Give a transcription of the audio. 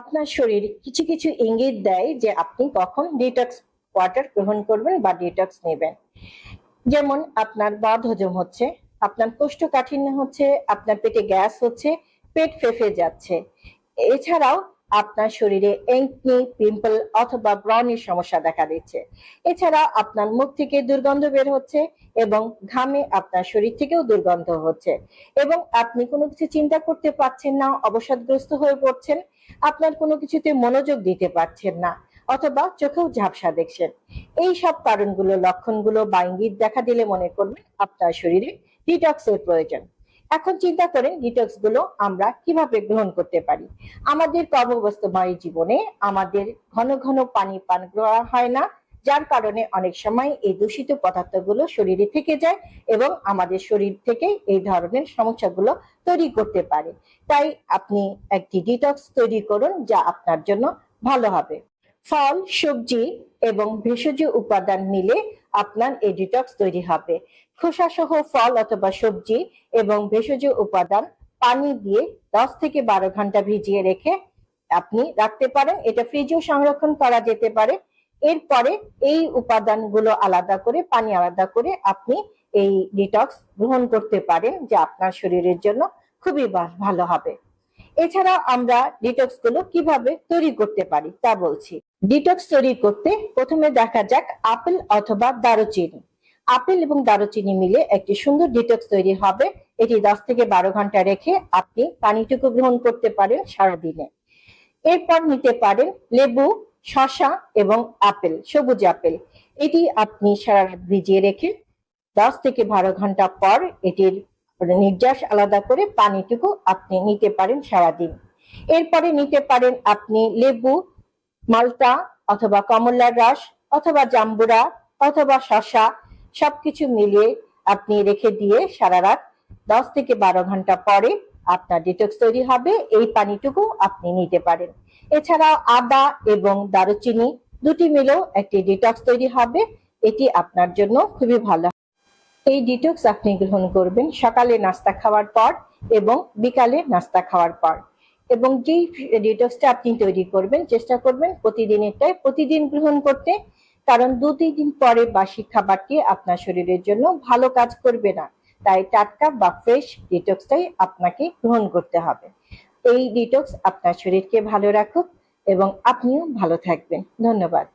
আপনার শরীর কিছু কিছু ইঙ্গিত দেয় যে আপনি কখন ডিটক্স ওয়াটার গ্রহণ করবেন বা ডিটক্স নেবেন। যেমন আপনার বাদ হজম হচ্ছে, আপনার কোষ্ঠকাঠিন্য হচ্ছে, আপনার পেটে গ্যাস হচ্ছে, পেট ফেফে যাচ্ছে। এছাড়াও আপনার শরীরে একনি পিম্পল অথবা ব্রণের সমস্যা দেখা দিচ্ছে। এছাড়া আপনার মুখ থেকে দুর্গন্ধ বের হচ্ছে এবং ঘামে আপনার শরীর থেকেও দুর্গন্ধ হচ্ছে। এবং আপনি কোনো কিছু চিন্তা করতে পারছেন না, অবসাদগ্রস্ত হয়ে পড়ছেন, আপনার কোনো কিছুতে মনোযোগ দিতে পারছেন না অথবা চোখেও ঝাপসা দেখছেন। এই সব কারণগুলো, লক্ষণগুলো বা ইঙ্গিত দেখা দিলে মনে করবেন আপনার শরীরে ডিটক্সের প্রয়োজন। এখন চিন্তা করেন ডিটক্সগুলো আমরা কীভাবে গ্রহণ করতে পারি। আমাদের কর্মব্যস্তময় জীবনে আমাদের ঘন ঘন পানি পান করা হয় না, যার কারণে অনেক সময় এই দূষিত পদার্থগুলো শরীরে থেকে যায় এবং আমাদের শরীর থেকে এই ধরনের সমস্যাগুলো তৈরি করতে পারে। তাই আপনি একটি ডিটক্স তৈরি করুন, যা আপনার জন্য ভালো হবে। ফল, সবজি এবং ভেষজ উপাদান মিলে আপনার এই ডিটক্স তৈরি হবে। খোসা সহ ফল অথবা সবজি এবং ভেষজ উপাদান পানি দিয়ে দশ থেকে বারো ঘণ্টা ভিজিয়ে রেখে আপনি রাখতে পারেন। এটা ফ্রিজেও সংরক্ষণ করা যেতে পারে। এরপরে এই উপাদানগুলো আলাদা করে, পানি আলাদা করে আপনি এই ডিটক্স গ্রহণ করতে পারেন, যা আপনার শরীরের জন্য খুবই ভালো হবে। এছাড়া আমরা ডিটক্সগুলো কীভাবে তৈরি করতে পারি তা বলছি। ডিটক্স তৈরি করতে প্রথমে দেখা যাক আপেল অথবা দারুচিনি। আপেল এবং দারুচিনি মিলে একটি সুন্দর ডিটক্স তৈরি হবে। এটি দশ থেকে বারো ঘণ্টা রেখে আপনি পানিটুকু গ্রহণ করতে পারেন সারাদিনে। এরপর নিতে পারেন লেবু, শসা এবং আপেল, সবুজ আপেল। এটি আপনি সারা রাত ভিজিয়ে রেখে দশ থেকে বারো ঘণ্টা পর এটির নির্যাস আলাদা করে পানিটুকু আপনি নিতে পারেন সারাদিন। এরপরে নিতে পারেন আপনি লেবু, মালটা অথবা কমলার রস অথবা জাম্বুরা অথবা শসা সবকিছু মিলিয়ে আপনি রেখে দিয়ে সারা রাত দশ থেকে বারো ঘণ্টা পরে আপনার ডিটক্স তৈরি হবে। এই পানিটুকু আপনি নিতে পারেন। এছাড়াও আদা এবং দারুচিনি দুটি মিলেও একটি ডিটক্স তৈরি হবে। এটি আপনার জন্য খুবই ভালো। এই ডিটক্স আপনি গ্রহণ করবেন সকালে নাস্তা খাওয়ার পর এবং বিকালে নাস্তা খাওয়ার পর। এবং যেই ডিটক্সটা আপনি তৈরি করবেন, চেষ্টা করবেন প্রতিদিনেরটাই প্রতিদিন গ্রহণ করতে। কারণ দু তিন দিন পরে বাসি খাবারটি আপনার শরীরের জন্য ভালো কাজ করবে না। তাই টাটকা বা ফ্রেশ ডিটক্সটাই আপনাকে গ্রহণ করতে হবে। এই ডিটক্স আপনার শরীরকে ভালো রাখুক এবং আপনিও ভালো থাকবেন। ধন্যবাদ।